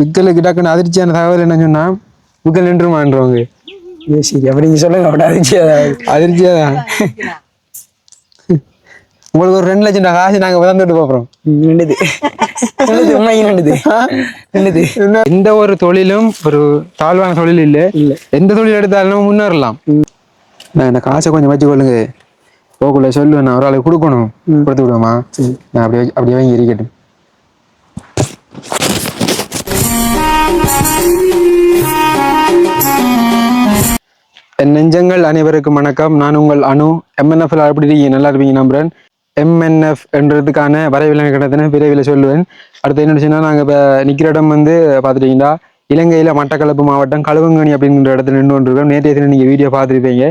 விக்கலுக்கு டக்குன்னு அதிர்ச்சியான தகவல் என்ன சொன்னா விக்கல் நின்றுமான்றவங்க இது சரி அப்படி நீங்க சொல்லுங்க அப்படி அதிர்ச்சி ஏதாவது அதிர்ச்சியா தான். உங்களுக்கு ஒரு ரெண்டு லட்சம் காசு நாங்க வந்துட்டு போறோம். நின்றுது நின்றுது நின்றுது எந்த ஒரு தொழிலும் ஒரு தாழ்வான தொழில் இல்ல. இல்ல. எந்த தொழில் எடுத்தாலும் முன்னேறலாம். நான் இந்த காசை கொஞ்சம் வச்சுக்கொள்ளுங்க. போக்குள்ள சொல்லுவேன் நான் ஒரு ஆளுக்கு கொடுக்கணும். கொடுத்து விடுவோமா நான் அப்படியே அப்படியே வாங்கி இருக்கட்டும். என் நெஞ்சங்கள் அனைவருக்கும் வணக்கம். நான் உங்கள் அனு. எம்என்எஃப் எப்படி நல்லா இருப்பீங்க நம்புறேன். எம்என்எஃப் என்றதுக்கான வரைவிலங்க கிடத்தின விரைவில் சொல்லுவேன். அடுத்து என்ன சொன்னால் நாங்கள் இப்போ நிற்கிற இடம் வந்து பார்த்துட்டீங்கன்னா இலங்கையில் மட்டக்களப்பு மாவட்டம் கழுவங்கணி அப்படிங்கிற இடத்துல நின்று கொண்டிருக்கோம் நேற்றைய தினம் நீங்கள் வீடியோ பார்த்துருப்பீங்க.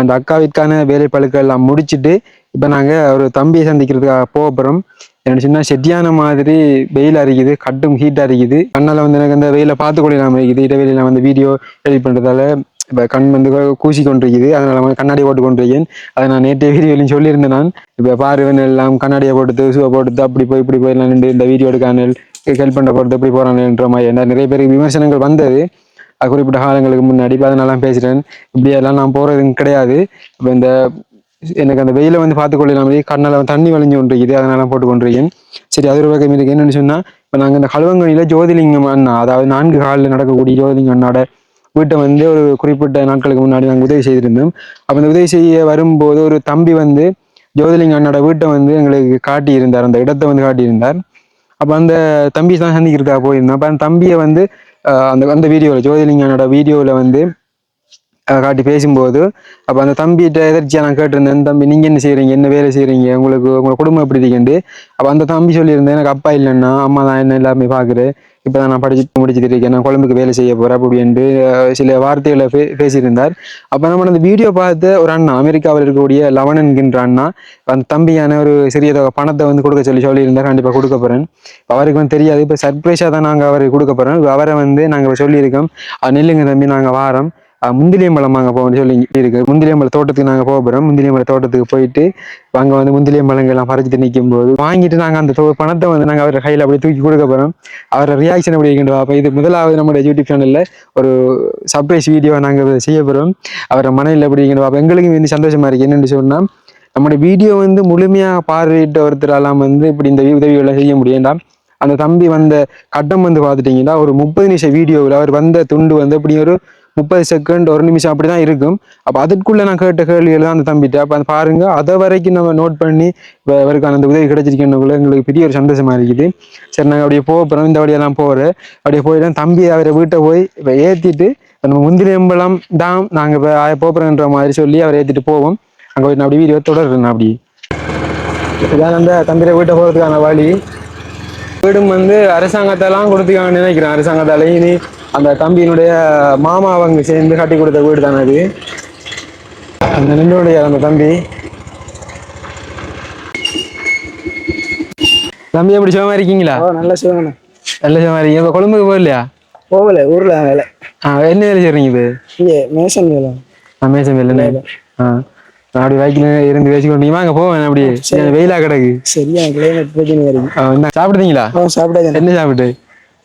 அந்த அக்காவிற்கான வேலைப்பழுக்கள் எல்லாம் முடிச்சுட்டு இப்போ நாங்கள் ஒரு தம்பியை சந்திக்கிறதுக்காக போக போகிறோம் எனக்கு சின்ன செட்டியான மாதிரி வெயில் அரிக்குது கட்டும் ஹீட் அரிக்குது. கண்ணால் வந்து எனக்கு அந்த வெயிலை பார்த்து கொள்ளலாம் இருக்குது. இடைவெளியில் வந்து வீடியோ எடிட் பண்ணுறதால இப்போ கண் வந்து கூசி கொண்டிருக்குது அதனால வந்து கண்ணாடி போட்டு கொண்டிருக்கேன். அதை நான் நேற்றைய வீடியோலையும் சொல்லியிருந்தேன் நான். இப்போ பார்வன் எல்லாம் கண்ணாடியை போட்டு சூவை போட்டு அப்படி போய் இப்படி போய் நின்று இந்த வீடியோ எடுக்கானல் ஹெல்ப் பண்ண போகிறது எப்படி போகிறான்ன்ற மாதிரி. என்ன நிறைய பேருக்கு விமர்சனங்கள் வந்தது. குறிப்பிட்ட காலங்களுக்கு முன்னாடி. இப்போ அதனால பேசுகிறேன் இப்படியெல்லாம் நான் போகிறது கிடையாது. இப்போ இந்த எனக்கு அந்த வெயிலை வந்து பார்த்து கொள்ளலாமே கண்ணால் தண்ணி வழிஞ்சு கொண்டிருக்குது. அதனால போட்டு கொண்டிருக்கேன். சரி அது ஒரு பக்கம் இருக்கு என்னன்னு சொன்னால் இப்போ நாங்கள் இந்த கழுவங்கனியில் ஜோதிலிங்கம் அண்ணா அதாவது நான்கு காலில் நடக்கக்கூடிய ஜோதிலிங்கம் அண்ணாட வீட்டை வந்து ஒரு குறிப்பிட்ட நாட்களுக்கு முன்னாடி நாங்கள் உதவி செய்திருந்தோம். அப்போ அந்த உதவி செய்ய வரும்போது ஒரு தம்பி வந்து ஜோதிலிங்க அண்ணோட வீட்டை வந்து எங்களுக்கு காட்டியிருந்தார். அந்த இடத்தை வந்து காட்டியிருந்தார். அப்போ அந்த தம்பி தான் சந்திக்கிறதுக்காக போயிருந்தோம். அப்போ அந்த தம்பியை வந்து அந்த அந்த வீடியோவில் ஜோதிலிங்க அண்ணோட வீடியோவில் வந்து காட்டி பேசும்போது அப்போ அந்த தம்பிகிட்ட எதிர்ச்சியாக நான் கேட்டிருந்தேன் தம்பி நீங்கள் என்ன செய்கிறீங்க என்ன வேலை செய்கிறீங்க உங்களுக்கு உங்களோட குடும்பம் எப்படி இருக்குண்டு அப்போ அந்த தம்பி சொல்லியிருந்தேன் எனக்கு அப்பா இல்லைன்னா அம்மா தான் என்ன எல்லாமே பார்க்குறேன் இப்போ தான் நான் படிச்சு முடிச்சுட்டு இருக்கேன். நான் குழம்புக்கு வேலை செய்ய போகிறேன் அப்படின்ட்டு சில வார்த்தைகளை பே பேசியிருந்தார். அப்போ நம்ம அந்த வீடியோ பார்த்து ஒரு அண்ணா அமெரிக்காவில் இருக்கக்கூடிய லவன் என்கின்ற அண்ணா அந்த தம்பியான ஒரு சிறிய பணத்தை வந்து கொடுக்க சொல்லி சொல்லியிருந்தார். கண்டிப்பாக கொடுக்க போகிறேன் அவருக்கு வந்து தெரியாது. இப்போ சர்ப்ரைஸாக தான் நாங்கள் அவருக்கு கொடுக்க போகிறோம் அவரை வந்து நாங்கள் சொல்லியிருக்கோம். நெல்லுங்க தம்பி நாங்கள் வாரம். அஹ் முந்திலியம்பழம் வாங்க போகணும்னு சொல்லி இருக்கு. முந்திலியம்பழ தோட்டத்துக்கு நாங்கள் போக போகிறோம் முந்திலியம்பழ தோட்டத்துக்கு போயிட்டு அங்கே வந்து முந்திலியம்பழங்கள் எல்லாம் பறிச்சுட்டு நிற்கும் போது வாங்கிட்டு நாங்கள் அந்த பணத்தை வந்து நாங்கள் அவர் கையில் அப்படியே தூக்கி கொடுக்க போகிறோம் அவரை ரியாக்ஷன் எப்படி இருக்கின்றோம் அப்போ இது முதலாவது நம்முடைய யூடியூப் சேனலில் ஒரு சர்ப்ரைஸ் வீடியோ நாங்கள் செய்ய போகிறோம் அவரை மனையில் எப்படி இருக்கின்றோம் அப்போ எங்களுக்கும் வந்து சந்தோஷமாக இருக்குது என்னென்னு சொன்னால் நம்முடைய வீடியோ வந்து முழுமையாக பார்வையிட்ட ஒருத்தரெல்லாம் வந்து இப்படி இந்த உதவிகளை செய்ய முடியும்டா. அந்த தம்பி வந்த கட்டம் வந்து பார்த்துட்டிங்கன்னா ஒரு முப்பது நிமிஷம் வீடியோவில் அவர் வந்த துண்டு வந்து இப்படி ஒரு முப்பது செகண்ட் ஒரு நிமிஷம் அப்படி தான் இருக்கும். அப்போ அதுக்குள்ளே நான் கேட்ட கேள்விகள் தான் அந்த தம்பிட்ட. அப்போ அதை பாருங்க அதை வரைக்கும் நம்ம நோட் பண்ணி இவருக்கான அந்த உதவி கிடைச்சிருக்கேன்னு எங்களுக்கு பெரிய ஒரு சந்தோஷமா இருக்குது. சரி நாங்கள் அப்படியே போக போகிறோம் இந்த வழியெல்லாம் போகிறேன் அப்படியே போயிட்டு தம்பி அவரை வீட்டை போய் இப்போ ஏற்றிட்டு நம்ம முந்திரி அம்பலம் தான் நாங்கள் இப்போ போகிறோன்ற மாதிரி சொல்லி அவரை ஏற்றிட்டு போவோம். அங்கே போய் நான் அப்படி வீடியோ தொடர்றேன் அப்படி இதான் அந்த தம்பியை வீட்டை போகிறதுக்கான வழி. வீடும் வந்து அரசாங்கத்தெல்லாம் கொடுத்துக்காங்கன்னு நினைக்கிறேன். அரசாங்கத்தாலையும் இனி அந்த தம்பியினுடைய மாமா அவங்க சேர்ந்து கட்டி கொடுத்த வீடு தானே அது? அந்த நின்றுடைய அந்த தம்பி. தம்பி எப்படி சுகமா இருக்கீங்களா? ஓ நல்ல சிவங்கண்ணா நல்ல சுகமா இருக்கீங்க. இப்போ கொழும்புக்கு போகலையா? போகல ஊர்ல வேலை. ஆ என்ன வேலை செய்றீங்க இது இங்கே மேசன் வேலை. நான் மேசம் வேலை ஆ நான் அப்படி வைக்கல இருந்து பேசிக்கொண்டு வாங்க போவேன் அப்படியே வெயிலா கிடக்கு? சரியா கிளைமேட் பிரச்சனை வரைக்கும் ஆ, இந்தா, சாப்பிடுதீங்களா ஓ சாப்பிடாது என்ன சாப்பிட்டு?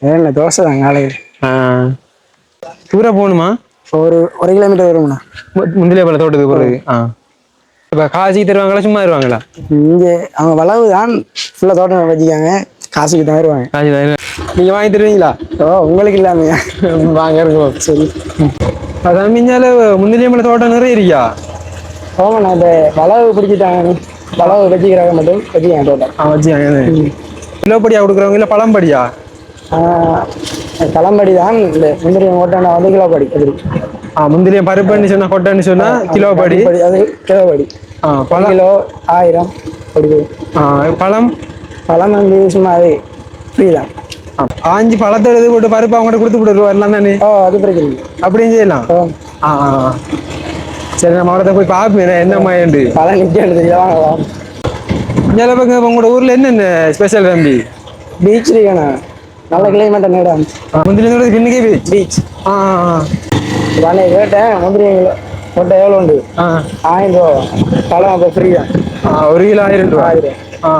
வேலை தோசை தான் காலையில். ஆ தூரம் போகணுமா? ஒரு ஒரு கிலோமீட்டர் வரும்ண்ணா. முந்திலே பல தோட்டத்துக்கு போகிறது ஆ. இப்போ காசி தருவாங்களா சும்மா தருவாங்களா? இங்கே அவங்க வளவு தான் ஃபுல்லாக தோட்டம் வச்சுக்காங்க காசுக்கு தான் வருவாங்க காசி தரு நீங்கள் வாங்கி தருவீங்களா? ஓ உங்களுக்கு இல்லாமையா? வாங்க இருக்கும் சரி. அதான் மிஞ்சால முந்திலே பல தோட்டம் நிறைய இருக்கியா? போங்கண்ணா இந்த வளவு பிடிச்சிட்டாங்க வளவு வச்சுக்கிறாங்க மட்டும் வச்சுக்காங்க தோட்டம். ஆ வச்சு கிலோப்படியா கொடுக்குறவங்க இல்லை பழம்படியா? களம்படி தான் இந்த முந்திரி ஓட்டாண்டா வந்து கிலோபடி அது. ஆ முந்திரியம் பருப்புன்னு சொன்னா கொட்டைன்னு சொன்னா கிலோப்படி படி. அது கிலோபடி ஆ ஒரு பழம். கிலோ ஆயிரம் அப்படி. ஆ பழம். பழம் வந்து சும்மா அது ஃப்ரீ தான். ஆ, ஆஞ்சி பழத்தை எழுதி போட்டு பருப்பு அவங்ககிட்ட கொடுத்து விட்டு வரலாம் தானே? ஓ அது பிரச்சனை அப்படியும் செய்யலாம். ஆ ஆ, ஆ. சரி நம்ம அவரத்தை போய் பார்ப்பேன் என்ன மாயண்டு பழம் நிற்கிறது வா இங்கே பக்கம் உங்களோட ஊர்ல என்னென்ன ஸ்பெஷல் தம்பி? பீச் இருக்காண்ணா நல்ல கிளைமேட் நேரம் முந்திரி பின்னுக்கே பீச் பீச் ஆ நானே கேட்டேன் முந்திரி கொட்டை எவ்வளோ உண்டு? ஆயிரம் ரூபா. பழம் அப்போ ஃப்ரீ தான். ஆ ஒரு கிலோ ஆயிரம் ரூபா. ஆயிரம். ஆ.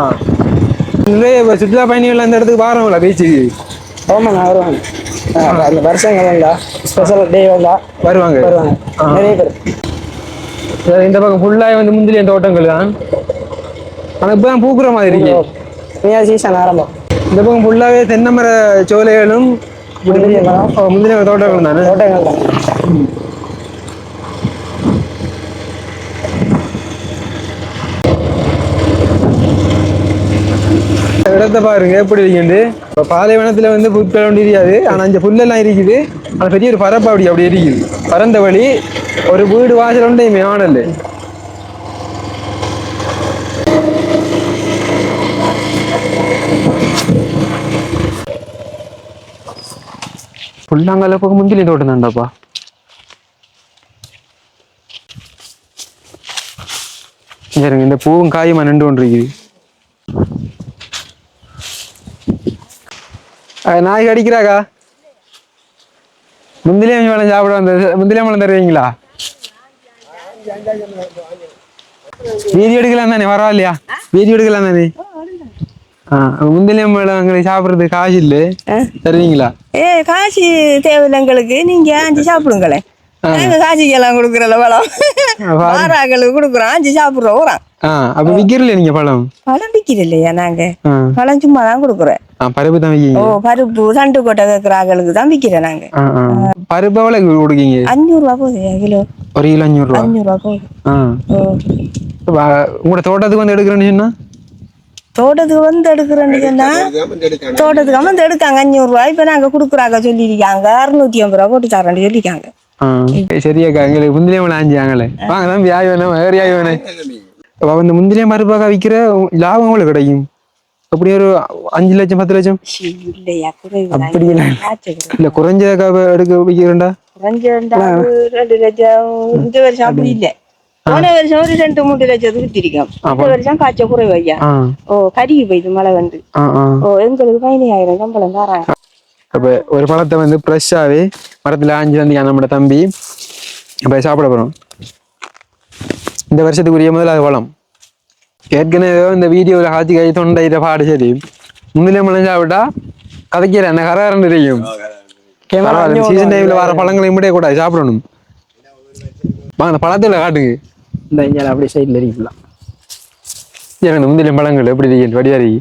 நிறைய இப்ப சுற்றுலா பயணிகள் அந்த இடத்துக்கு வாரங்களா பீச்சுக்கு ஆமாண்ணா வருவாங்க. ஆ, அந்த வருஷங்கள் வந்தா ஸ்பெஷல் டே வந்தா வருவாங்க. வருவாங்க. நிறைய பேர். சரி, இந்த பக்கம் ஃபுல்லாக வந்து முந்திரிய தோட்டங்கள் தான். ஆனால் இப்போ தான் பூக்குற மாதிரி இருக்கு. சீசன் ஆரம்பம். இந்த பக்கம் ஃபுல்லாகவே தென்னை மர சோலைகளும் முந்திரிய மரம். ஓ, முந்திரிய மர தோட்டங்கள் தானே? தோட்டங்கள் தான். இடத்த பாருங்க எப்படி இருக்குது இப்போ பாலைவனத்துல வந்து புற்கள் ஒன்று தெரியாது ஆனா இந்த புல்லெல்லாம் இருக்குது. ஆனா பெரிய ஒரு பரப்பு அப்படி அப்படி இருக்குது. பரந்த வழி ஒரு வீடு வாசல் ஒன்று மேனல் புல்லாங்கல்ல பக்கம் முந்திலி தோட்டம் தான்டாப்பா இங்க இந்த பூவும் காயுமா நின்று கொண்டிருக்குது நாய் கடிக்கிறாக்கா முந்திலியம் பழம் சாப்பிட வந்த முந்திலியம் பழம் தருவீங்களா வீதி எடுக்கலாம் தானே பரவாயில்லையா வீதி எடுக்கலாம் தானே ஆ முந்திலியம் பழம் எங்களுக்கு சாப்பிட்றது காசு இல்லை. தருவீங்களா? ஏ காசு தேவையில்லை எங்களுக்கு. நீங்க அஞ்சு சாப்பிடுங்களேன் நாங்க காசுக்கெல்லாம் கொடுக்குறல பழம். வாராங்களுக்கு கொடுக்குறோம். அஞ்சு சாப்பிடுறோம் ஊறான் அப்ப விற்கிறல நீங்க பழம்? பழம் விற்கிற இல்லையா நாங்க பழம் சும்மா தான் கொடுக்குறோம் பருப்பு தான் ஓ பருப்பு சண்டு கொட்டை கேட்குற ஆகளுக்கு தான் விற்கிறோம் நாங்க. பருப்பு எவ்வளோ கொடுக்கீங்க? அஞ்சூறுரூவா போகுது கிலோ. ஒரு கிலோ அஞ்சூறு ரூபா அஞ்சூறுரூவா போகுது. ஆ. ஓ. வா- உங்களோட தோட்டத்துக்கு வந்து எடுக்கிறேன்னு சொன்னா? தோட்டத்துக்கு வந்து எடுக்கிறோன்னு தோட்டத்துக்கு வந்து எடுக்காங்க அஞ்சூறுரூவா இப்போ நாங்க கொடுக்குறாங்க சொல்லியிருக்காங்க அறுநூத்தி ஐம்பது ரூபா போட்டு தரேன்னு சொல்லியிருக்காங்க சரியாக்கா எங்களுக்கு முந்திரியம் பழம் ஆஞ்சாங்களே வாங்க தான் வியாய் வேணும்? வேறு யாய் வேணும்? இந்த முந்திரியம் பருப்பாக்கா விற்கிற லாபம் எவ்வளோ கிடைக்கும்? அப்படி ஒரு அஞ்சு லட்சம் பத்து லட்சம்? அப்படி இல்லை. குறைஞ்சக்கா எடுக்க விற்கிறேன்டா குறைஞ்ச ரெண்டு லட்சம் இந்த வருஷம் அப்படி. இல்ல. போன வருஷம் ஒரு ரெண்டு மூணு லட்சத்துக்கு வித்திருக்கோம். இந்த வருஷம் காய்ச்ச குறைவு ஐயா ஓ கருகி போயிது மழை வந்து. ஓ எங்களுக்கு பதினாயிரம் சம்பளம் தராங்க. அப்போ ஒரு பழத்தை வந்து ஃப்ரெஷ்ஷாகவே மரத்தில் ஆஞ்சு வந்தீங்க நம்மளோட தம்பி. இப்போ சாப்பிட போகிறோம் இந்த வருஷத்துக்குரிய முதல் அது பழம் ஏற்கனவே இந்த வீடியோவில் காய்ச்சி கை தொண்டையிட்ட பாடு சரி முன்னிலே மழை சாப்பிட்டா கதைக்கிற என்ன கரகரன்னு தெரியும். சீசன் டைமில் வர பழங்களையும் கூட கூடாது சாப்பிடணும். வாங்க பழத்தில் காட்டுங்க. இந்த இங்கே அப்படியே சைடில் இருக்கலாம் எனக்கு முந்திரி பழங்கள் எப்படி இருக்கு வடியா இருக்கு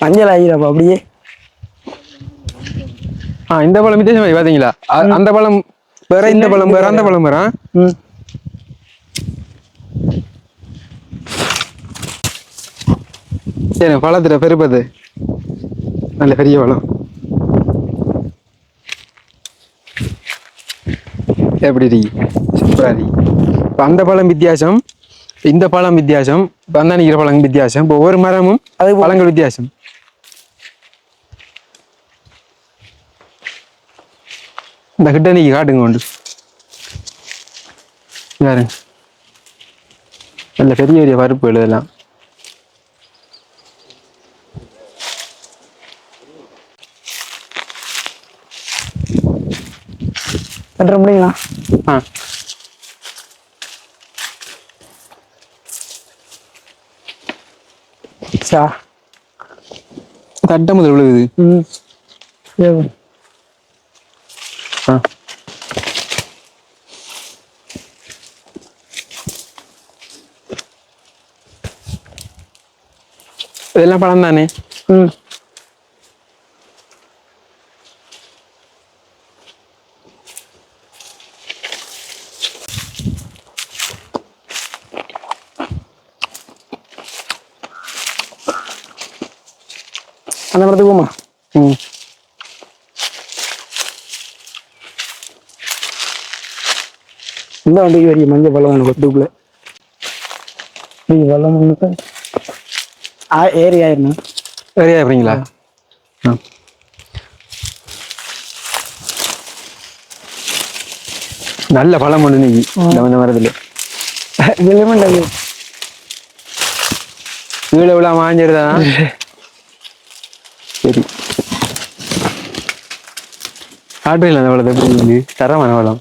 மஞ்சள் ஆகிடப்பா அப்படியே. ஆ இந்த பழம் வித்தியாசம் பாத்தீங்களா? அ- அந்த பழம் வேற இந்த பழம் வேற அந்த பழம் வேற ஆ? ம் சரி பழத்துல பெருப்பது. நல்ல பெரிய பழம் எப்படி இருக்கு? சூப்பரா இருக்கு. இப்ப அந்த பழம் வித்தியாசம் இந்த பழம் வித்தியாசம் நிக்கிற பழம் வித்தியாசம் இப்ப ஒவ்வொரு மரமும் அது பழங்கள் வித்தியாசம். இந்த கிட்ட நீங்க காட்டுங்க உண்டு யாரு நல்ல பெரிய பெரிய பருப்பு இதெல்லாம். கட்டுற முடியுங்களா ஆ சா தட்டை முதல் விழுகுது ம் ஏ ஆ இதெல்லாம் பழம் தானே ம் அந்த மரத்துக்கு போமா ம் இந்த வண்டிக்கு வரைக்கும் மஞ்சள் பழம் எனக்கு ஒட்டுக்குள்ள நீங்கள் பழம் ஆ ஏறி ஆயிரணும் சரியா இருப்பீங்களா ஆ. நல்ல பழம் ஒன்று நீ இந்த மரத்துல. லெமன் கீழே விழா மாஞ்சிருதா சரி. காட்டுல அந்த பழத்தை எப்படி தரமான பழம்?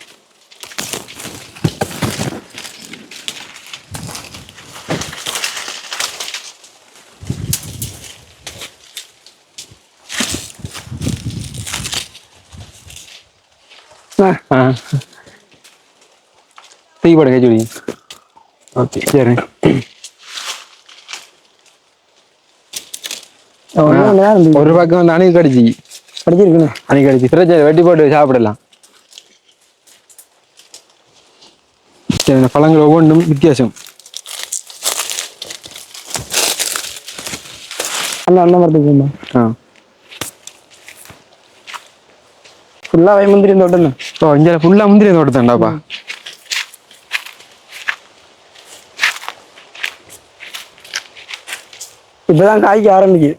ஆ தூக்கி போடுங்க கச்சோடி ஓகே சரி. ஒரு பக்கம் அணுகு கடிச்சு படிச்சிருக்குண்ணே அன்னைக்கு கடிச்சு ஃப்ரிட்ஜை வெட்டி போட்டு சாப்பிடலாம் சரி, பழங்கள் ஒவ்வொன்றும் வித்தியாசம் அந்த அந்த மரத்துக்கு ஆ வைமுந்திரி தோட்டம் தான் ஓ இங்கே ஃபுல்லாக முந்திரி தோட்டத்தாண்டாப்பா இப்பதான் காய்க்க ஆரம்பிக்குது.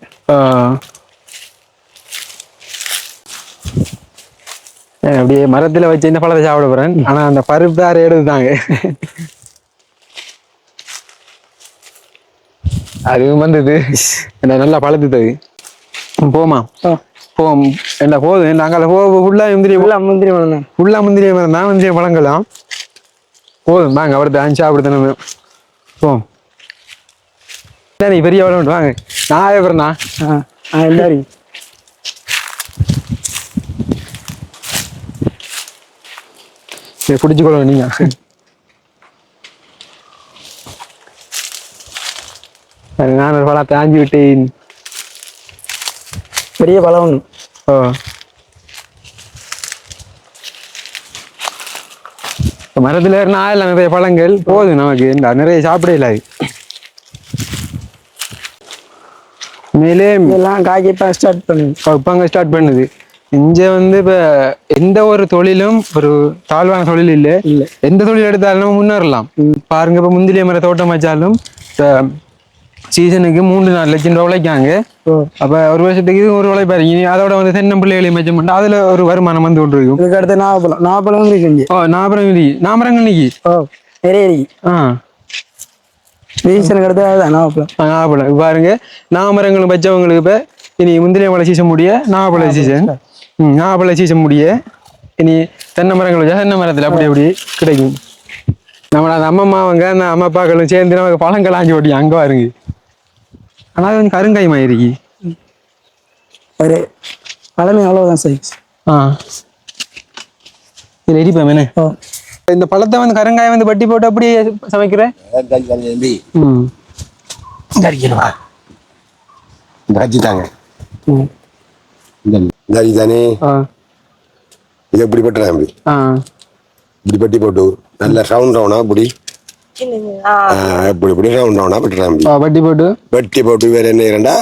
அப்படியே மரத்துல வச்சு இந்த பழத்தை சாப்பிட போறேன்? ஆனா அந்த பருப்பு வேற எடுத்துதாங்க அதுவும் வந்தது. நல்லா பழுத்துது. போமா போம் என்ன போதும் நாங்கள் போ ஃபுல்லா முந்திரி ஃபுல்லாக முந்திரி மரம் தான் ஃபுல்லா முந்திரி மரம் தான் முந்திரி பழங்களாம் போதும். வாங்க அவர்கிட்ட அஞ்சு சாப்பிடுத்த போம் என்ன நீ பெரிய பழம் வாங்க. நான் எப்பறண்ணா ஆ ஆ எல்லாரும் சரி பிடிச்சிக்கொள்ளுங்க நீங்க. சரி, நான் ஒரு பழத்தை ஆஞ்சி விட்டேன். பெரிய பழம் மரத்துல ஆயிரம் நிறைய பழங்கள் போதும் நமக்கு. இந்த நிறைய சாப்பிட இல்லாது மேலே காய்க்க இப்போ ஸ்டார்ட் பண்ணுது இப்ப ஸ்டார்ட் பண்ணுது. இங்க வந்து இப்ப எந்த ஒரு தொழிலும் ஒரு தாழ்வான தொழில் இல்ல. இல்ல. எந்த தொழில் எடுத்தாலும் முன்னேறலாம். பாருங்க இப்ப முந்திரிய மர தோட்டம் வச்சாலும் சீசனுக்கு மூன்று நாலு லட்சம் ரூபாய் உழைக்காங்க. அப்ப ஒரு வருஷத்துக்கு இது ஒரு உழைப்பாரு இனி அதோட வந்து தென்னம்பிள்ளைகளையும் மெச்சம் பண்ணா அதுல ஒரு வருமானம் வந்து கொண்டு இருக்கும் இதுக்கு அடுத்து நாகப்பழம் நாகப்பழம் இருக்கு ஓ நாமரம் இடி நாமரங்கள் இன்னைக்கு ஓ நிறைய இருக்கு ஆ. சீசனுக்கு அடுத்து அதுதான் நாகப்பழம் நாகப்பழம் பாருங்க நாமரங்களும் வச்சவங்களுக்கு இப்ப இனி முந்திரிய மலை சீசன் முடிய நாகப்பழ சீசன் நாகப்பழ சீசன் முடிய இனி தென்னை மரங்கள் வச்சா தென்னை மரத்துல அப்படி அப்படி கிடைக்கும். நம்ம அந்த அம்மம்மா அவங்க அந்த அம்மா அப்பாக்களும் சேர்ந்து நமக்கு பழங்கள் ஆஞ்சி ஓட்டி அங்க பாருங்க. ஆனா அது கொஞ்சம் கருங்காய் மாதிரி ஒரு பழமே அவ்வளோதான் சைஸ் ஆ. இதுல எரிப்பேன் என்ன? ஓ. இந்த பழத்தை வந்து கருங்காயம் வந்து வட்டி போட்டு அப்படியே சமைக்கிறேன் ம். கறிக்கணுமா? தாங்க ம். இந்த தானே ஆ. இது இப்படி பட்டுறேன் அப்படி? ஆ. இப்படி பட்டி போட்டு நல்ல ரவுண்ட் ரவுண்டா ஆ, இப்படி இப்படி ரவுண்ட் ரவுண்டா பட்டுறேன் அப்படி ஆ, வட்டி போட்டு? வெட்டி போட்டு வேற என்ன இரண்டா?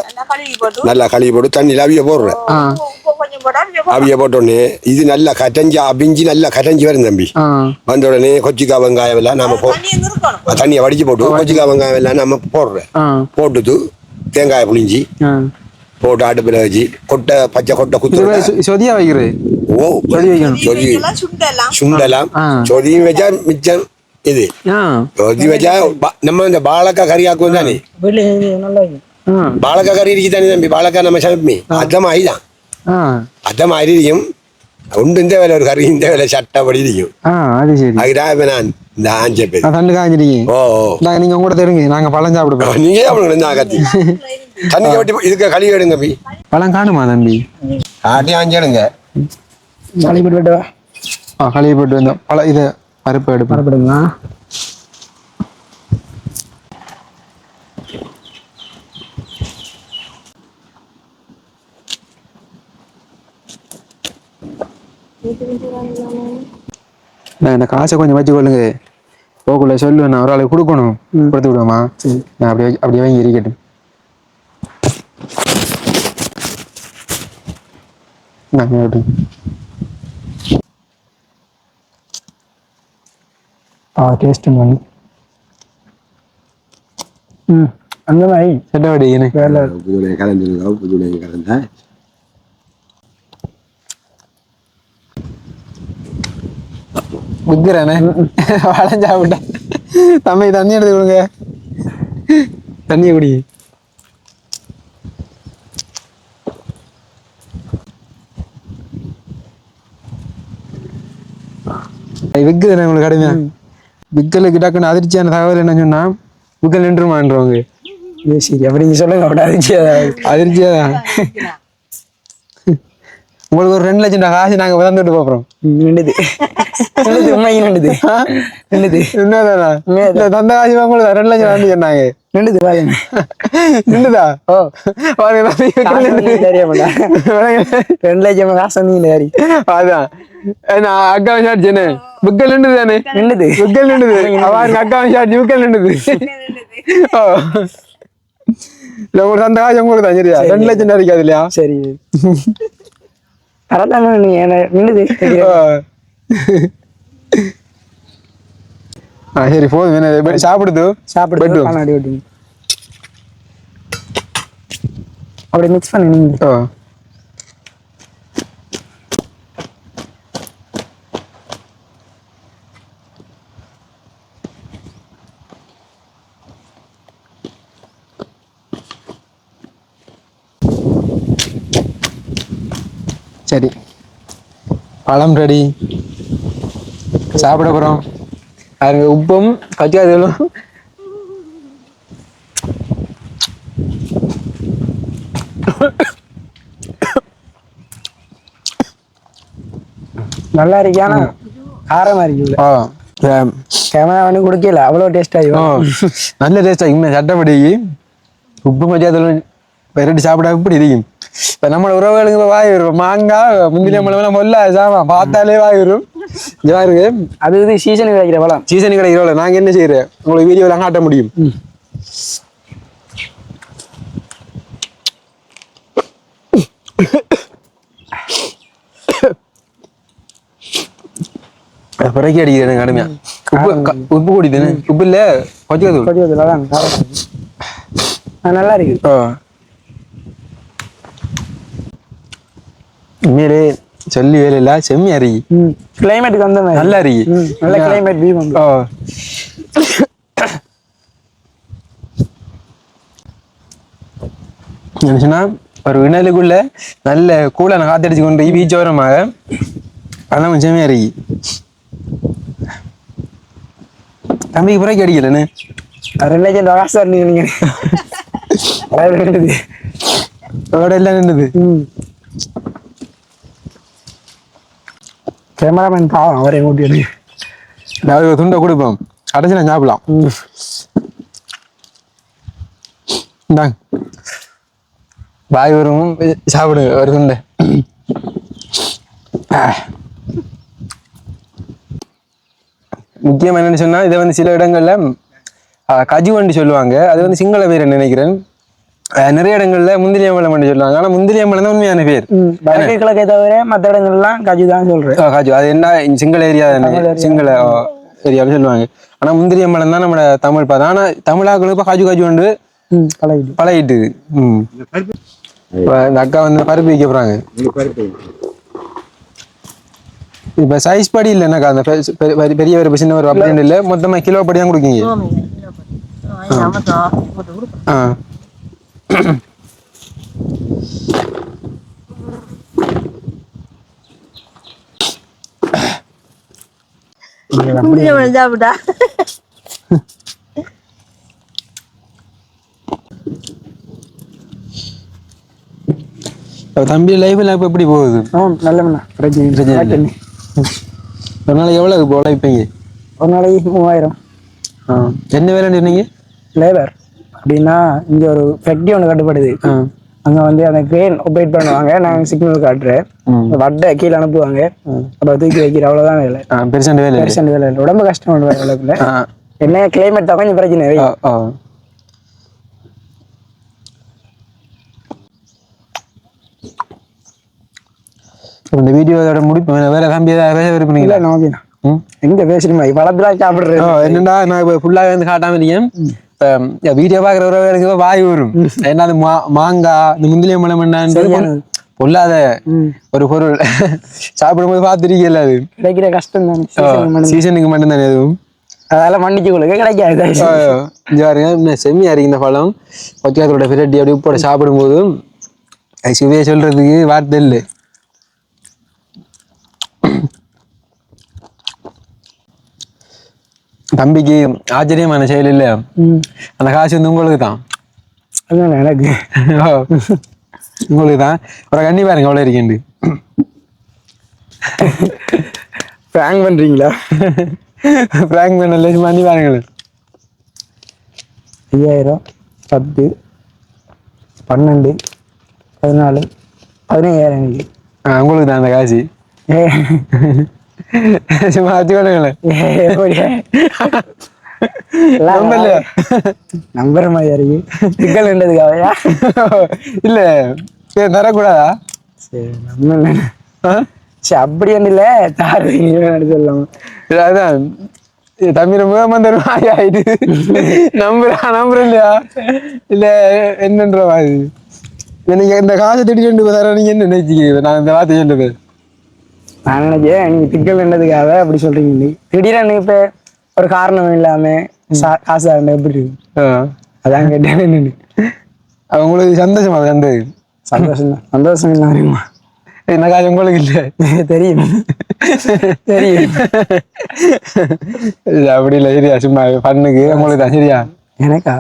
நல்லா கழுவி போட்டு. தண்ணியில் அவிய போடுறேன். அவிய போட்ட உடனே இது நல்லா கரைஞ்சி அபிஞ்சு நல்லா கரைஞ்சி வரும் தம்பி. வந்த உடனே கொச்சிக்காய் வெங்காயம் எல்லாம் நம்ம போ தண்ணியை வடிச்சு போட்டு கொச்சிக்காய் வெங்காயம் எல்லாம் நம்ம போடுறேன். ஆ. போட்டுட்டு தேங்காயை புளிஞ்சி போட்டு அடுப்பில் வச்சு கொட்டை பச்சை கொட்டை குத்து சொதியா வைக்கிறது ஓ சொதி வைக்கணும். சுண்டலாம். சொதியும் வச்சா மிச்சம். இது. ஆ. சொதி வச்சா நம்ம இந்த பாலக்காய் கறி ஆக்குவோம் தானே? பாலக்காய் கறி இருக்கு தானே தம்பி? பாலக்காய் நம்ம சமைப்போமே அந்த மாதிரி தான். ஆ. அந்த மாதிரி இருக்கும் உண்டு இந்த வேலை ஒரு கறி இந்த வேலை சட்டப்படி இருக்கும் ஆ அது சரி. அதுதான் இப்ப நான் இந்த ஆஞ்ச பேர். தண்டு காஞ்சிருக்கீங்க ஓ கூட தெரியுங்க. பழம் கத்தி தண்ணி கட்டி இதுக்கு எடுங்க பழம் காணுமா தம்பி? காட்டி ஆஞ்சிடுங்க மலைப்பட்டு விட்டவா? ஆ கழுவி போட்டு வந்தோம் பழ இதை பருப்பு மரப்படுங்களா நான் இந்த காசை கொஞ்சம் வச்சுக்கொள்ளுங்க. போக்குள்ள சொல்லுவேன் நான் ஒரு ஆளுக்கு கொடுக்கணும். கொடுத்து விடுவோமா? நான் அப்படியே அப்படியே வாங்கி இருக்கட்டும் நாங்கள் எப்படி ஆ டேஸ்ட் பண்ணி ம் அந்த மாதிரி செட்ட வடி எனக்கு வேலை புதுடைய கலந்துருங்க புதுடைய கலந்தா விற்கிறேனே பழம் சாப்பிட்டேன். தம்பி தண்ணி எடுத்து கொடுங்க. தண்ணியை குடி. விக்கு தானே உங்களுக்கு கடுமையா விக்கலுக்கு டக்குன்னு அதிர்ச்சியான தகவல் என்ன சொன்னா விக்கல் நின்றுமான்றவங்க. சரி அப்படி நீங்க சொல்லுங்க அப்படி அதிர்ச்சி ஏதாவது. அதிர்ச்சியா உங்களுக்கு ஒரு ரெண்டு லட்சம் காசு நாங்க விளந்துட்டு போறோம். ம், நின்னுது. நின்னுது உண்மைக்கு நின்னுது. நின்னுது. என்னதானா தந்த காசு உங்களுக்கு ரெண்டு லட்சம் வந்து சொன்னாங்க. நின்னுது பாருங்க நின்றுதா ஓ. வந்தீங்க தெரியாமடா. ரெண்டு லட்சம் காசு வந்தீங்க சரி அதான். நான் அக்கா சாட்சினே புக்கல் நின்றுது தானே? நின்னுது. புக்கல் நின்றுது அவன் அக்கா சாட்சி புக்கல் நின்றுது ஓ இல்ல உங்களுக்கு அந்த காசு உங்களுக்கு தான் சரியா? ரெண்டு லட்சம் இருக்காது இல்லையா? சரி. கரெக்டான ஓ. ஆ. சரி போதும் என்ன சாப்பிடுது? ஓட்டிங்க அப்படி மிக்ஸ் பண்ணி ஓ சரி. பழம் ரெடி சாப்பிட போகிறோம் அதுங்க உப்பும் கத்தியாதுகளும் நல்லா இருக்கு ஆனா காரமா இருக்கு உள்ள. ஆ ஆம். கேமரா வந்து கொடுக்கல அவ்வளவு டேஸ்ட் ஆகும் நல்ல டேஸ்டா இன்னும் சட்டப்படி. உப்பு மஜாத்தில் பெரட்டி சாப்பிட இப்படி இருக்கும் இப்போ நம்ம உறவுகளுக்கு வாய் வரும் மாங்காய் முந்திரி பழம் மொல்ல சாமா பார்த்தாலே வாய் வரும் பாருங்க அது இது சீசனுக்கு கிடைக்கிற பழம் சீசன் கிடைக்கிறோம்ல நாங்க என்ன செய்யறோம் உங்களுக்கு வீடியோலாம் காட்ட முடியும் பிறகு அடிக்குது எனக்கு கடுமையா உப்பு உப்பு கூடிதுன்னு உப்பு இல்ல கொஞ்சம் இருக்கு. நல்லா இருக்கு உண்மையிலே சொல்லி வேலை இல்ல செம்மியா இருக்கு ம். கிளைமேட்டுக்கு வந்த நல்லா ம். நல்ல கிளைமேட் வியூ ஓ. என்னச்சுன்னா ஒரு வினலுக்குள்ள நல்ல கூலான காத்தடிச்சு கொண்டு போய் பீச் ஓரமாக அதெல்லாம் கொஞ்சம் இருக்கு தம்பிக்கு பிறகு அடிக்கலன்னு ரெண்டு லட்சம் வரணும் நீங்க. அதோட எல்லாம் நின்றுது கேமராமேன் பாவம் அவரே கூட்டி எடுக்கு நான் ஒரு துண்டை கொடுப்போம். கடைசி நான் சாப்பிடலாம் இந்தாங்க. வாய் வரும். சாப்பிடுங்க ஒரு துண்டை. முக்கியம் என்னன்னு சொன்னா இதை வந்து சில இடங்கள்ல கஜுவண்டி சொல்லுவாங்க. அது வந்து சிங்கள பேர் நினைக்கிறேன். நிறைய இடங்கள்ல முந்திரியம்பழம் சொல்லுவாங்க. ஆனா முந்திரியம்பழம் தான் உண்மையான பேர். கிழக்கை தவிர மற்ற இடங்கள்லாம் கஜு தான் சொல்றேன். காஜு. அது என்ன? சிங்கள ஏரியா தானே. சிங்கள ஏரியாவில் சொல்லுவாங்க. ஆனா முந்திரியம்பழம் தான் நம்ம தமிழ் பார்த்தா ஆனா தமிழாக்களுக்கு இப்போ காஜு காஜு உண்டு பழகிட்டு. ம். இந்த அக்கா வந்து பருப்பு வைக்க போறாங்க. இப்ப சைஸ் படி இல்ல என்னக்கா? அந்த பெரிய ஒரு சின்ன ஒரு அப்படின்னு இல்ல. மொத்தமா கிலோ படி தான் கொடுக்கீங்க. ஆ. சாப்பிட்டா. தம்பி லைஃப்ல இப்ப எப்படி போகுது? ஆ நல்லமண்ணா பிரச்சனை பிரச்சனை. ஒரு நாளைக்கு எவ்வளவு போல வைப்பீங்க ஒரு நாளைக்கு மூவாயிரம். ஆ. என்ன வேலைன்னு சொன்னீங்க லேபர் அப்படின்னா இங்க ஒரு ஃபேக்டரி ஒன்று கட்டுப்படுது. அங்க வந்து அந்த கிரெயின் ஆப்ரேட் பண்ணுவாங்க. நாங்க சிக்னல் காட்டுறேன். வட்டை கீழே அனுப்புவாங்க. அப்புறம் தூக்கி வைக்கிற அவ்வளவுதான் வேலை. பெருசாண்டு வேலை. பெருசாண்டு வேலை இல்லை. உடம்பு கஷ்டம் வேலைக்குள்ள. என்ன கிளைமேட் தான் கொஞ்சம் பிரச்சனை. இந்த வீடியோவோட முடிப்பு வேற தம்பி ஏதாவது இல்ல விரும்புனீங்களா நோக்கினா ம்? எங்க பேசுறீங்க? வளத்துல சாப்பிடுறது. ஓ, என்னடா நான் இப்ப ஃபுல்லாக வந்து காட்டாம இருக்கேன் வீடியோ பார்க்குற எனக்கு வாய் வரும் என்ன அது மாங்காய் இந்த முந்திலிய மலம் என்னன்னு. பொல்லாத. ஒரு பொருள் சாப்பிடும்போது பார்த்துருக்கீல்ல அது கிடைக்கிற கஷ்டம் தானே. சீசனுக்கு மட்டும்தானே அதுவும் அதெல்லாம் மன்னிச்சு கொடுக்க கிடைக்காது செம்மியா இருக்கு இந்த பழம் கொத்தியாத்தோட பிரட்டி அப்படி உப்போட சாப்பிடும்போது சுவையை சொல்றதுக்கு வார்த்தை இல்லை தம்பிக்கு ஆச்சரியமான செயல் இல்ல அந்த காசு வந்து உங்களுக்கு தான்? எனக்கு. உங்களுக்கு தான்? ஒரு கண்ணி பாருங்க எவ்வளோ இருக்கேன் ப்ராங்க் பண்ணுறீங்களா பிராங்க் பண்ணல பண்ணி பாருங்களேன். ஐயாயிரம் பத்து பன்னெண்டு பதினாலு ஆ, உங்களுக்கு தான் அந்த காசு. ஏ. ரொம்ப இல்லையா நம்புற மாதிரி இருக்கு சிக்கல் என்றதுக்காகயா இல்ல ஏன் தரக்கூடாதா சரி நம்ம? சரி அப்படி ஒன்றும் இல்லை தாரு சொல்லலாம் அதான் இது தம்பி ரொம்ப தருவாய் ஆயிட்டு நம்புறா நம்புற இல்லையா இல்ல என்னன்ற மாதிரி நீங்க இந்த காசை திடீர் ரெண்டு தர நீங்க என்ன நினைச்சிக்கிறீங்க நான் இந்த வார்த்தை சொல்லுது நான் நினைச்சேன் நீங்க திக்கல் என்னதுக்காக அப்படி சொல்றீங்க. திடீர்னு இப்ப ஒரு காரணம் இல்லாம காசு எப்படி இருக்கு? அதான் கேட்டேன். உங்களுக்கு சந்தோஷமா அந்த சந்தோஷம் தான். சந்தோஷம் இல்லாம என்ன காசு உங்களுக்கு இல்ல? தெரியும். தெரியும். இல்ல அப்படி இல்ல சரியா சும்மா பண்ணுக்கு. உங்களுக்கு தான் சரியா? எனக்கா.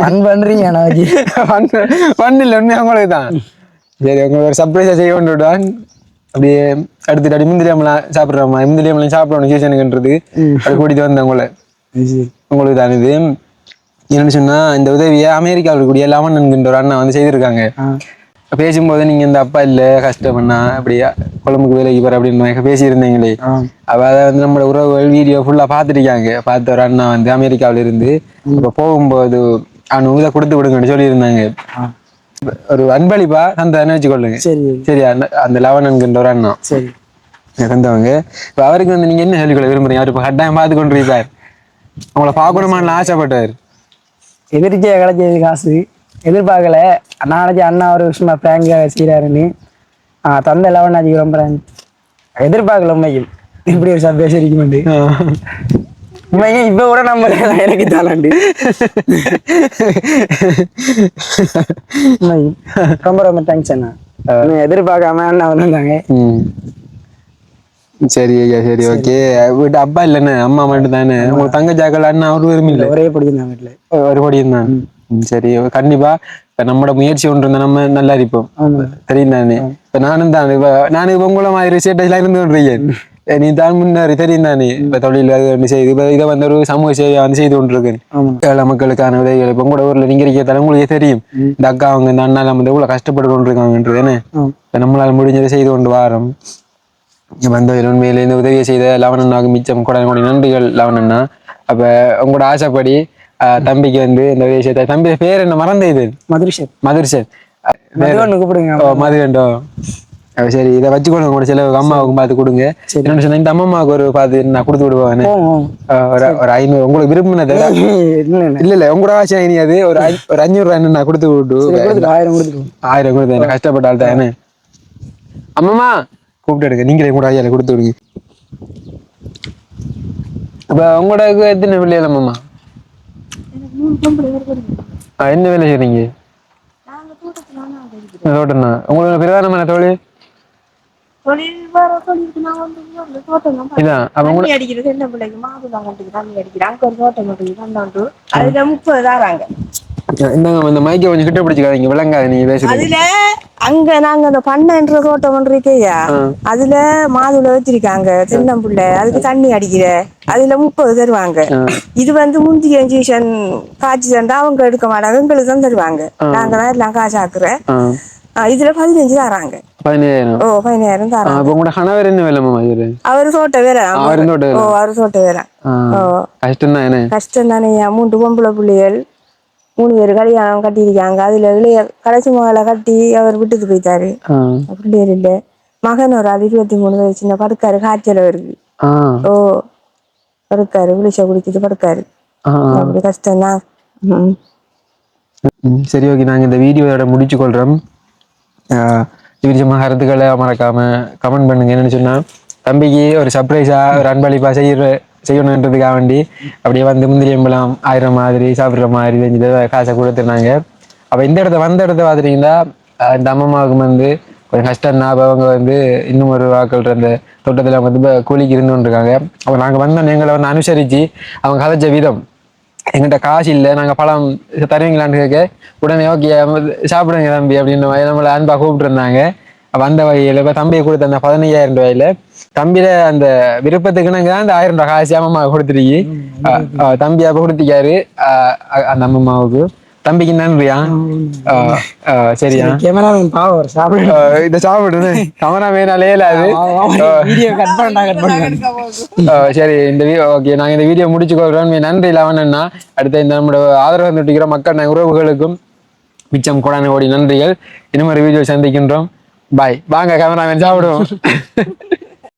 ஃபன் பண்றீங்க அண்ணாச்சி. பண்ணு பண்ணல உண்மையா உங்களுக்கு தான்? சரி உங்களுக்கு ஒரு சர்ப்ரைஸா செய்ய வேண்டுதான் அப்படியே அடுத்து அடி முந்திரியாமலாம் சாப்பிட்றோமா முந்திரியாமலாம் சாப்பிடணும் சீசனுக்குன்றது. அது கூட்டிட்டு வந்தேன் உங்களை. உங்களுக்கு தான் இது. என்னன்னு சொன்னா இந்த உதவியை அமெரிக்காவில் இருக்கக்கூடிய லவன் என்கின்ற ஒரு அண்ணா வந்து செய்திருக்காங்க. பேசும்போது நீங்க இந்த அப்பா இல்ல கஷ்டப்பண்ணா அப்படியா? குழம்புக்கு வேலைக்கு போற அப்படின்னு பேசியிருந்தீங்களே. அவ அதை வந்து நம்மளோட உறவுகள் வீடியோ ஃபுல்லா பார்த்துருக்காங்க. பார்த்த ஒரு அண்ணா வந்து அமெரிக்காவில் இருந்து இப்ப போகும்போது அவனு இதை கொடுத்து விடுங்கன்னு சொல்லியிருந்தாங்க. ஒரு அன்பளிப்பா அந்த நினைச்சுக்கொள்ளுங்க சரி. சரியா? அந்த- லவன் என்கின்ற ஒரு அண்ணா. சரி. இறந்தவங்க இப்ப அவருக்கு வந்து நீங்க என்ன சொல்லிக்கொள்ள விரும்புறீங்க? அவர் இப்ப கட்டாயம் பார்த்து கொண்டிருப்பார் உங்களை பார்க்கணுமான்னு ஆசைப்பட்டார் எதிர்ச்சியா கிடைச்சது காசு. எதிர்பார்க்கல. நினைச்ச அண்ணா ஒரு பிராங்க செய்யறாருன்னு ஆ தந்த லெவனாச்சு ரொம்ப எதிர்பார்க்கல உண்மைக்கும் இப்படி ஒரு சர்ப்ரைஸ் இருக்குமெண்டு உண்மைக்கும் இப்ப கூட நம்ம எனக்கு உண்மைக்கும் ரொம்ப ரொம்ப தேங்க்ஸ் அண்ணா. எதிர்பார்க்காம அண்ணா வந்திருந்தாங்க. ம். சரி ஐயா சரி ஓகே. வீட்டு அப்பா இல்லைண்ணே அம்மா மட்டும் தானே உங்க தங்க ஜாக்கள் அண்ணா அவரு விரும்பல ஒரே பிடிக்கும் வீட்டுல ஒரு படியும் தான் சரி கண்டிப்பா. இப்ப நம்மளோட முயற்சி ஒன்று இருந்தா நம்ம நல்லா இருப்போம். தெரியும் தானே இப்ப நானும் தான் இப்ப நானும் உங்கள மாதிரி ஸ்டேட்டஸ்ல இருந்து கொண்டிருக்கேன். நீ தான் முன்னாடி தெரியும் தானே இப்ப தொழில் செய்து இப்ப இதை வந்து ஒரு சமூக சேவை வந்து செய்து கொண்டிருக்கேன். ஏழை மக்களுக்கான உதவிகள் இப்ப உங்களோட ஊர்ல நீங்க இருக்கிறதால உங்களுக்கே தெரியும். இந்த அக்கா அவங்க இந்த அண்ணா வந்து இவ்வளவு கஷ்டப்பட்டு கொண்டிருக்காங்கன்றது என்ன? இப்ப நம்மளால முடிஞ்சதை செய்து கொண்டு வாரோம். வந்த உண்மையில இந்த உதவியை செய்த லவணண்ணாவுக்கு மிச்சம் கூட நன்றிகள் லவணண்ணா. அப்ப உங்களோட ஆசைப்படி தம்பிக்கு வந்து இந்த உதவி செய்த தம்பி பேர் என்ன? மறந்த இது. மதுரை ஷேப் மதுர்சன் மதுவன்னு கூப்பிடுங்க மதுரண்டோ சரி இதை வச்சுக்கொள்ளுங்க கூட சில அம்மாவுக்கும் பார்த்து கொடுங்க. என்னோட சொன்ன இந்த அம்மாவுக்கு ஒரு பார்த்து நான் கொடுத்து விடுவானே ஒரு ஒரு ஐநூறு. உங்களுக்கு விரும்பினதை இல்லை இல்ல. உங்களோட ஆசை இனி அது. ஒரு ஒரு அஞ்சூறு ரூபாய் நான் கொடுத்து விட்டு ஆயிரம் ஆயிரம் கொடுத்து எனக்கு கஷ்டப்பட்டால் தானே. அம்மாமா கூப்பிட்டு எடுங்க. நீங்களே கூட ஐயால கொடுத்து விடுங்க. அப்ப உங்களோட எத்தனை பிள்ளைகள் அம்மாமா என்ன வேலை செய்றீங்க? தோட்டம் தான் உங்களுக்கு பிரதானமான தொழில்? தொழில் வேற தொழிலுக்கு வந்து தோட்டம் தண்ணி அடிக்கிறது என்ன பிள்ளைக்கு? தண்ணி அங்க ஒரு தோட்டம் தந்தாண்டு அதுல முப்பது தாராங்க. இந்தாங்க இந்த மைக்கை கொஞ்சம் கிட்ட பிடிச்சிக்காதீங்க. விளங்காது நீங்க பேசுறது அதுல அங்க நாங்க அந்த பண்ணன்ற தோட்டம் ஒன்று இருக்கையா அதுல மாதுளை வச்சிருக்காங்க சின்னம்புள்ள அதுக்கு தண்ணி அடிக்கிற. அதுல முப்பது தருவாங்க. இது வந்து முந்திய சீசன் காய்ச்சி தந்தா அவங்க எடுக்க மாட்டாங்க எங்களுக்கு தான் தருவாங்க. நாங்க தான் எல்லாம் காசு ஆக்குறேன். ஆ, இதுல பதினஞ்சு தராங்க பதினேழாயிரம் ஓ பதினாயிரம் தராங்க அப்ப உங்களோட கணவர் என்ன வேலை மாமா இவரு அவரு தோட்ட வேற அவரு தோட்ட ஓ அவரு தோட்ட ஓ கஷ்டம் தான் கஷ்டம் தானே மூன்று பொம்பளை பிள்ளைகள் மூணு பேர் கல்யாணம் கட்டியிருக்காங்க அதுல இளைய கடைசி மகளை கட்டி அவர் விட்டுட்டு போயிட்டாரு பிள்ளைகள் இல்ல மகன் ஒரு ஆள் இருபத்தி மூணு வயசு சின்ன படுக்காரு காய்ச்சல் வருது ஓ படுக்காரு விழிச்ச குடிச்சிட்டு படுக்காரு. அப்படி கஷ்டம்தான் ம். ம், சரி ஓகே நாங்க இந்த வீடியோவோட முடிச்சு கொள்றோம் விரிச்சமாக கருத்துக்களை மறக்காம கமெண்ட் பண்ணுங்க. என்னன்னு சொன்னா தம்பிக்கு ஒரு சர்ப்ரைஸா ஒரு அன்பளிப்பா செய்யற செய்யணுன்றதுக்காக வேண்டி அப்படியே வந்து முந்திரி அம்பலம் ஆயிரம் மாதிரி சாப்பிடுற மாதிரி செஞ்சு காசை கொடுத்துருந்தாங்க. அப்ப இந்த இடத்த வந்த இடத்த பார்த்துட்டீங்கன்னா இந்த அம்மாவுக்கு வந்து கொஞ்சம் கஷ்டம் அப்போ அவங்க வந்து இன்னும் ஒரு வாக்கள் அந்த தோட்டத்தில் வந்து கூலிக்கு இருந்து இருக்காங்க. அப்போ நாங்கள் வந்தோம் எங்களை வந்து அனுசரித்து அவங்க கதைச்ச விதம். எங்கிட்ட காசு இல்லை நாங்கள் பழம் தருவீங்களான்னு கேட்க உடனே ஓகே சாப்பிடுங்க தம்பி அப்படின்னு மாதிரி நம்மளை அன்பா கூப்பிட்டுருந்தாங்க. வந்த வகையில் இப்போ தம்பியை கொடுத்த அந்த பதினையாயிரம் ரூபாயில தம்பியில அந்த விருப்பத்துக்கு நாங்கள் அந்த ஆயிரம் ரூபாய் காசு அம்மா கொடுத்துருக்கி தம்பி அப்போ கொடுத்திக்காரு அந்த அம்மாவுக்கு தம்பிக்கு நன்றியா? சரியா? கேமராமேன் பாவர் சாப்பிடு. இதை சாப்பிடுன்னு கமரா மேனாலே அது. வீடியோ கட் பண்ணா. கட் பண்ண சரி இந்த வீ ஓகே நாங்கள் இந்த வீடியோ முடிச்சுக்கொள்கிறோம் நன்றி லவனண்ணா அடுத்த இந்த நம்மளோட ஆதரவு நட்டிக்கிற மக்கள் உறவுகளுக்கும் மிச்சம் கோடான கோடி நன்றிகள். இன்னும் ஒரு வீடியோ சந்திக்கின்றோம். பாய் வாங்க கேமராமேன் சாப்பிடுவோம்.